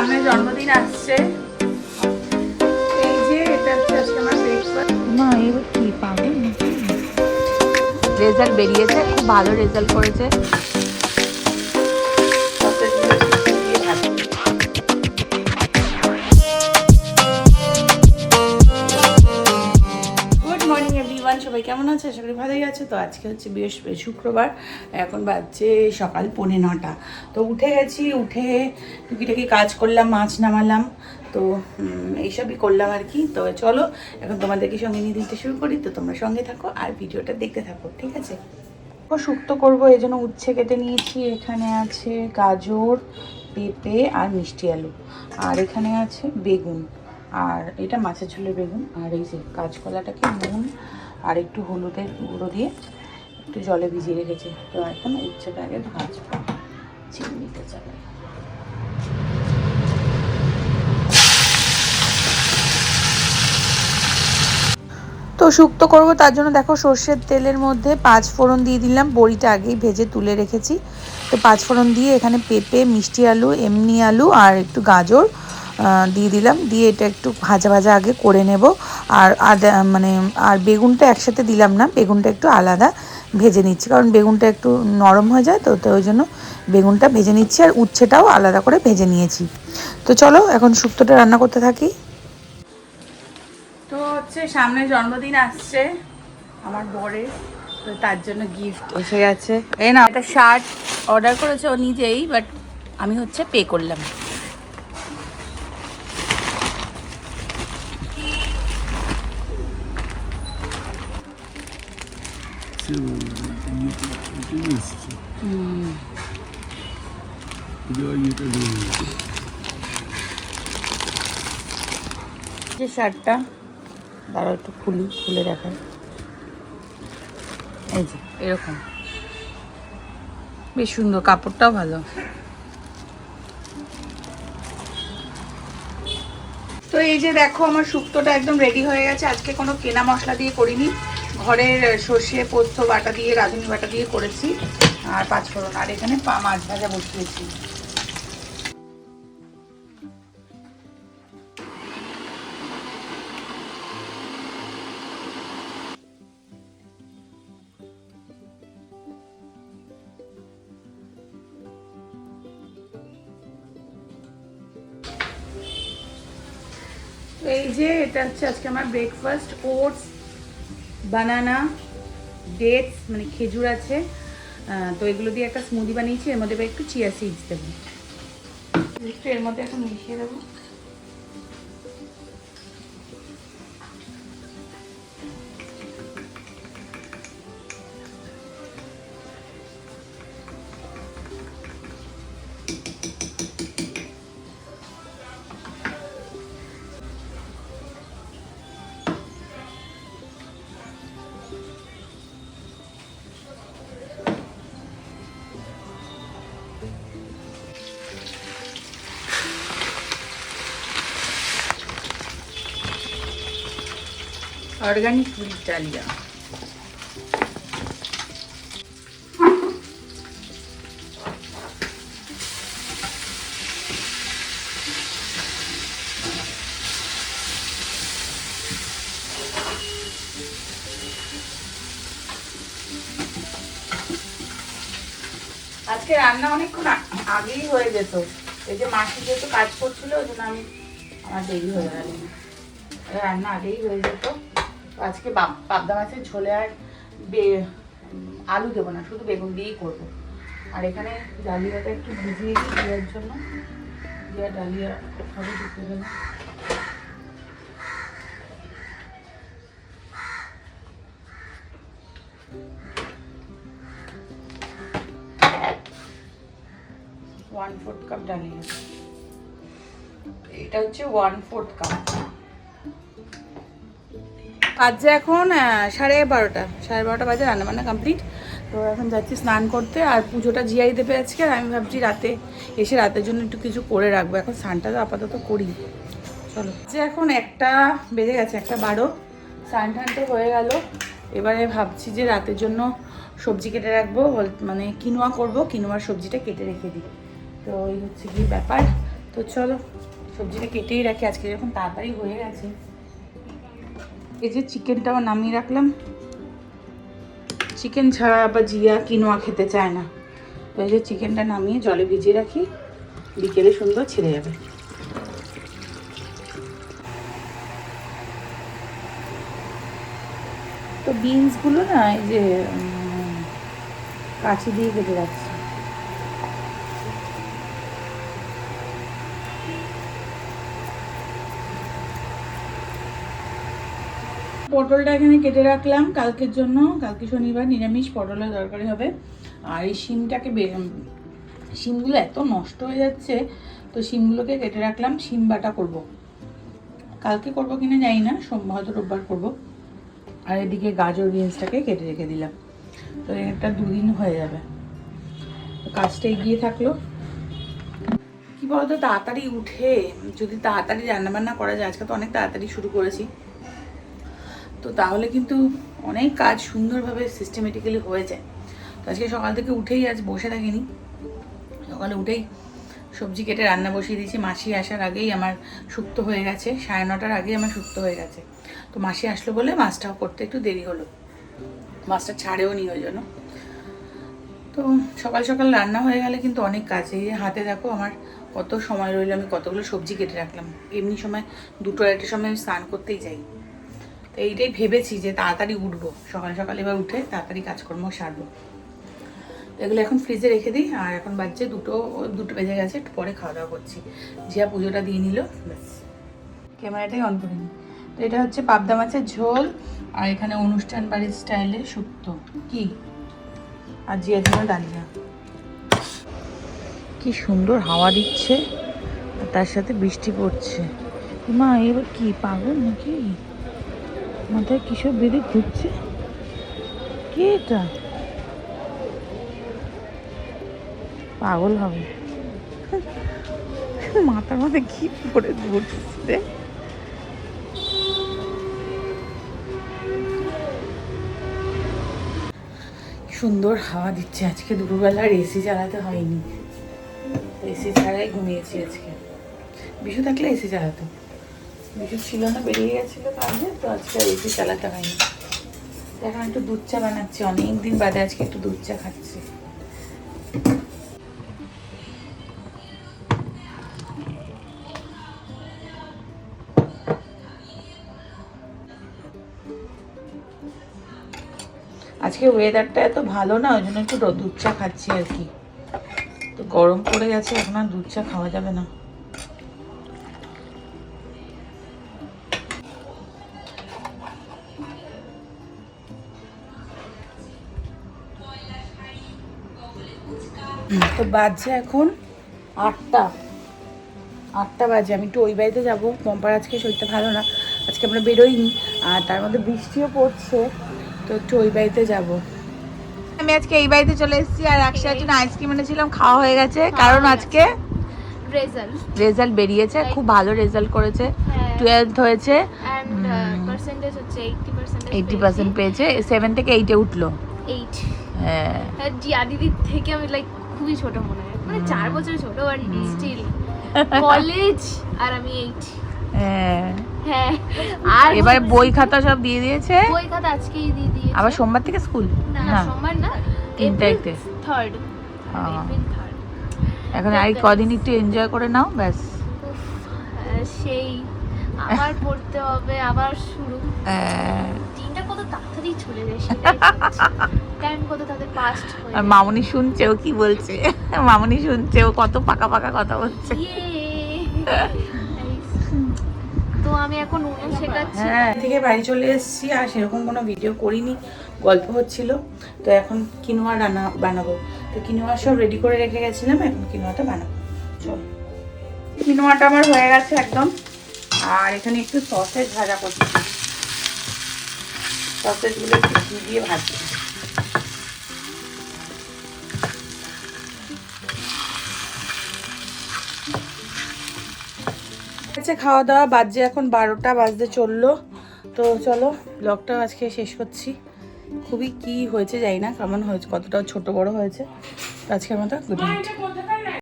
সামনে জন্মদিন আসছে। এই যে এটা হচ্ছে আজকে আমার ব্রেকফাস্ট না এবার কি পাবে? রেজাল্ট বেরিয়েছে খুব ভালো রেজাল্ট করেছে। সবাই কেমন আছে? আশা করি ভালোই আছে। তো আজকে হচ্ছে বৃহস্পতি শুক্রবার, এখন বাজছে সকাল পৌনে নটা। তো উঠে গেছি, উঠে টুকিটাকি কাজ করলাম, মাছ নামালাম। তো এইসবই করলাম আর কি। তো চলো, এখন তোমাদেরকে সঙ্গে নিয়ে দিতে শুরু করি। তো তোমরা সঙ্গে থাকো আর ভিডিওটা দেখতে থাকো, ঠিক আছে? শুক্তো করব, এই জন্য উচ্ছে কেটে নিয়েছি। এখানে আছে গাজর, পেঁপে আর মিষ্টি আলু। আর এখানে আছে বেগুন। আর এটা মাছের ঝোলের বেগুন। আর এই যে কাঁচকলাটাকে নুন আর একটু হলুদের গুঁড়ো দিয়ে একটু জলে ভিজিয়ে রেখেছি। তো এখন উচ্ছেটা আগে ভাজবো চিংড়িতে চালাই তো শুক্তো করব, তার জন্য দেখো সর্ষের তেলের মধ্যে পাঁচ ফোড়ন দিয়ে দিলাম, বড়িটা আগেই ভেজে তুলে রেখেছি। তো পাঁচ ফোড়ন দিয়ে এখানে পেঁপে, মিষ্টি আলু, এমনি আলু আর একটু গাজর দিয়ে দিলাম। দিয়ে এটা একটু ভাজা ভাজা আগে করে নেব। আর আদা মানে আর বেগুনটা একসাথে দিলাম না, বেগুনটা একটু আলাদা ভেজে নিচ্ছি। কারণ বেগুনটা একটু নরম হয়ে যায় তো তো ওই জন্য বেগুনটা ভেজে নিচ্ছি আর উচ্ছেটাও আলাদা করে ভেজে নিয়েছি। তো চলো, এখন শুক্তোটা রান্না করতে থাকি। তো হচ্ছে সামনে জন্মদিন আসছে, আমার বরের, তো তার জন্য গিফট এসে গেছে। এই না একটা শার্ট অর্ডার করেছে ও নিজেই বাট আমি হচ্ছে পে করলাম। যে শার্টটা দাঁড়াও একটু খুলি খুলে দেখাই। এই যে এরকম। বেশ সুন্দর কাপড়টাও ভালো। তো এই যে দেখো আমার শুক্তোটা একদম রেডি হয়ে গেছে। আজকে কোনো কেনা মশলা দিয়ে করিনি। ঘরের সর্ষে, পোস্ত বাটা দিয়ে, রাঁধুনি বাটা দিয়ে করেছি, আর পাঁচফোড়ন আর এখানে পা মাছ ভাজা বসিয়েছি। এই যে, এটা হচ্ছে আজকে আমার ব্রেকফাস্ট ওটস বানানা ডেটস মানে খেজুর আছে তো এগুলো দিয়ে একটা স্মুদি বানিয়েছি, এর মধ্যে একটু চিয়া সিডস দেবো। একটু এর মধ্যে এখন মিশিয়ে দেবো। Organic wheat dalia. আজকে রান্না অনেকক্ষণ আগেই হয়ে যেত। এই যে মাসি যেহেতু কাজ করছিল, ওই জন্য আমি আমার দেরি হয়ে গেল। রান্না আগেই হয়ে যেত। আজকে পাবদা মাছের ঝোলে আর বে- আলু দেবো না, শুধু বেগুন দিয়েই করব। আর এখানে ডালিয়াটা একটু ভিজিয়ে দিই দেওয়ার জন্য। দিয়ে ডালিয়া সবই ঢুকে গেল ওয়ান ফোর্থ কাপ ডালিয়া। এটা হচ্ছে ওয়ান ফোর্থ কাপ বাজে এখন সাড়ে বারোটা। সাড়ে বারোটা বাজে, রান্না বান্না কমপ্লিট তো এখন যাচ্ছি স্নান করতে, আর পুজোটা জিয়াই দেবে আজকে, আর আমি ভাবছি রাতে এসে রাতের জন্য একটু কিছু করে রাখব। এখন স্নানটা তো আপাতত করি। চলো। যে এখন একটা, বেজে গেছে একটা বারো। স্নান টান তো হয়ে গেল। এবারে ভাবছি যে রাতের জন্য সবজি কেটে রাখব। মানে কিনোয়া করব, কিনোয়ার সবজিটা কেটে রেখে দিই। তো এই হচ্ছে কি ব্যাপার। তো চলো, সবজিটা কেটেই রাখি। আজকে যখন তাড়াতাড়ি হয়ে গেছে। এই যে চিকেনটাও নামিয়ে রাখলাম। চিকেন ছাড়া আবার জিয়া কিনোয়া খেতে চায় না। তো এই যে চিকেনটা নামিয়ে জলে ভিজিয়ে রাখি, বিকেলে সুন্দর ছেড়ে যাবে। তো বিনসগুলো না এই যে কাঁচি দিয়ে কেটে রাখছি। পটলটা এখানে কেটে রাখলাম। কালকের জন্য, কালকে শনিবার নিরামিষ পটলের দরকারি হবে। আর এই শিমটাকে শিমগুলো এত নষ্ট হয়ে যাচ্ছে, তো শিমগুলোকে কেটে রাখলাম। শিম বাটা করব। কালকে করব কিনা জানি না সোমবার হয়তো রোববার করব। আর এদিকে গাজর বিনসটাকে কেটে রেখে দিলাম। তো এটা দুদিন হয়ে যাবে। তো কাজটা এগিয়ে থাকল। কি বলতো, তাড়াতাড়ি উঠে, যদি তাড়াতাড়ি রান্নাবান্না করা যায়, আজকে তো অনেক তাড়াতাড়ি শুরু করেছি। তো তাহলে কিন্তু অনেক কাজ সুন্দরভাবে সিস্টেমেটিক্যালি হয়ে যায়। তো আজকে সকাল থেকে উঠেই আজ বসে থাকিনি। সকালে উঠেই সবজি কেটে রান্না বসিয়ে দিয়েছি। মাসি আসার আগেই আমার শুক্তো হয়ে গেছে। সাড়ে নটার আগেই আমার শুক্তো হয়ে গেছে। তো মাসি আসলো বলে মাছটাও করতে একটু দেরি হলো। মাছটা ছাড়েও নি ওই জন্য। তো সকাল সকাল রান্না হয়ে গেলে কিন্তু অনেক কাজ। হাতে দেখো আমার কত সময় রইল, আমি কতগুলো সবজি কেটে রাখলাম। এমনি সময় দুটো আড়াইটার সময় আমি স্নান করতেই যাই। এইটাই ভেবেছি যে তাড়াতাড়ি উঠবো। সকাল সকাল এবার উঠে তাড়াতাড়ি কাজকর্ম সারবো। এগুলো এখন ফ্রিজে রেখে দিই, আর এখন বাজছে দুটো দুটো বেজে গেছে, একটু পরে খাওয়া দাওয়া করছি। জিয়া পুজোটা দিয়ে নিল, ব্যাস। ক্যামেরাটাই অন করে নিই তো এটা হচ্ছে পাবদা মাছের ঝোল, আর এখানে অনুষ্ঠান বাড়ির স্টাইলে শুক্তো। কি? আর জিয়ার জন্য ডালিয়া। কি সুন্দর হাওয়া দিচ্ছে তার সাথে বৃষ্টি পড়ছে। মা, এবার কি, পাগল নাকি? মাথায় কিসব বেঁধে ঘুরছে? কে এটা? পাগল হবে। মাথার মধ্যে কি পড়ে ঘুরছে সুন্দর হাওয়া দিচ্ছে। আজকে দুপুরবেলা আর এসি চালাতে হয়নি। এসি ছাড়াই ঘুমিয়েছি আজকে। বিশু থাকলে এসি চালাতো। বিশু ছিল না, বেরিয়ে গেছিল কাজে, তো আজকে এসি চালাতে হয়নি। এখন একটু দুধ চা বানাচ্ছি অনেক দিন বাদে আজকে একটু দুধ চা খাচ্ছি। আজকে ওয়েদারটা এত ভালো না, ওই জন্য একটু দুধ চা খাচ্ছি আর কি। তো গরম পড়ে গেছে, এখন আর দুধ চা খাওয়া যাবে না। তো বাজছে এখন আটটা। আটটা বাজে আমি একটু ওই বাড়িতে যাব। পম্পার আজকে শরীরটা ভালো না আজকে আমরা বেরোইনি আর তার মধ্যে বৃষ্টিও পড়ছে তো একটু ওই বাড়িতে যাব। আমি আজকে এই বাড়িতে চলে এসেছি আর একসাথে জন্য আইসক্রিম এনেছিলাম খাওয়া হয়ে গেছে। কারণ আজকে রেজাল্ট রেজাল্ট বেরিয়েছে খুব ভালো রেজাল্ট করেছে হ্যাঁ। টুয়েলভ হয়েছে। এইটটি পার্সেন্টেজ এইটি পার্সেন্ট পেয়েছে। সেভেন থেকে এইটে উঠল। এইট হ্যাঁ। দিদির থেকে আমি লাইক খুবই ছোট মনে হয়। মানে চার বছর ছোট বাট স্টিল কলেজ আর আমি এইট হ্যাঁ। হ্যাঁ। আর এবার বই খাতা সব দিয়ে দিয়েছে? বই খাতা আজকেই দিয়ে দিয়েছে। আবার সোমবার থেকে স্কুল? না না সোমবার না তিন তারিখে। হ্যাঁ। থার্ড এখন আর কদিন একটু এনজয় করে নাও ব্যাস। সেই। আবার পড়তে হবে আবার শুরু। হ্যাঁ। দিনটা কত তাড়াতাড়ি চলে যায় টাইম কত তাদের পাস্ট আর মামনি শুনছে ও কি বলছে? মামনি শুনছে ও কত পাকা পাকা কথা বলছে। তো আমি এখন উনো শেখাচ্ছি। হ্যাঁ থেকে বাড়ি চলে এসেছি আর সেরকম কোনো ভিডিও করিনি গল্প হচ্ছিল। তো এখন কিনোয়া রান্না বানাবো। তো কিনোয়া সব রেডি করে রেখে গেছিলাম এখন কিনোয়াটা বানাবো। চল। কিনোয়াটা আমার হয়ে গেছে একদম। আর এখানে একটু সসেজ ভাজা করছি। সসেজগুলো একটু দিয়ে ভাজছি। আচ্ছা খাওয়া দাওয়া বাজছে এখন বারোটা বাজতে চলল। তো চলো ব্লগটা আজকে শেষ করছি। খুবই কি হয়েছে জানি না, কেমন হয়েছে, কতটা ছোট বড় হয়েছে। আজকের মতো গুড নাইট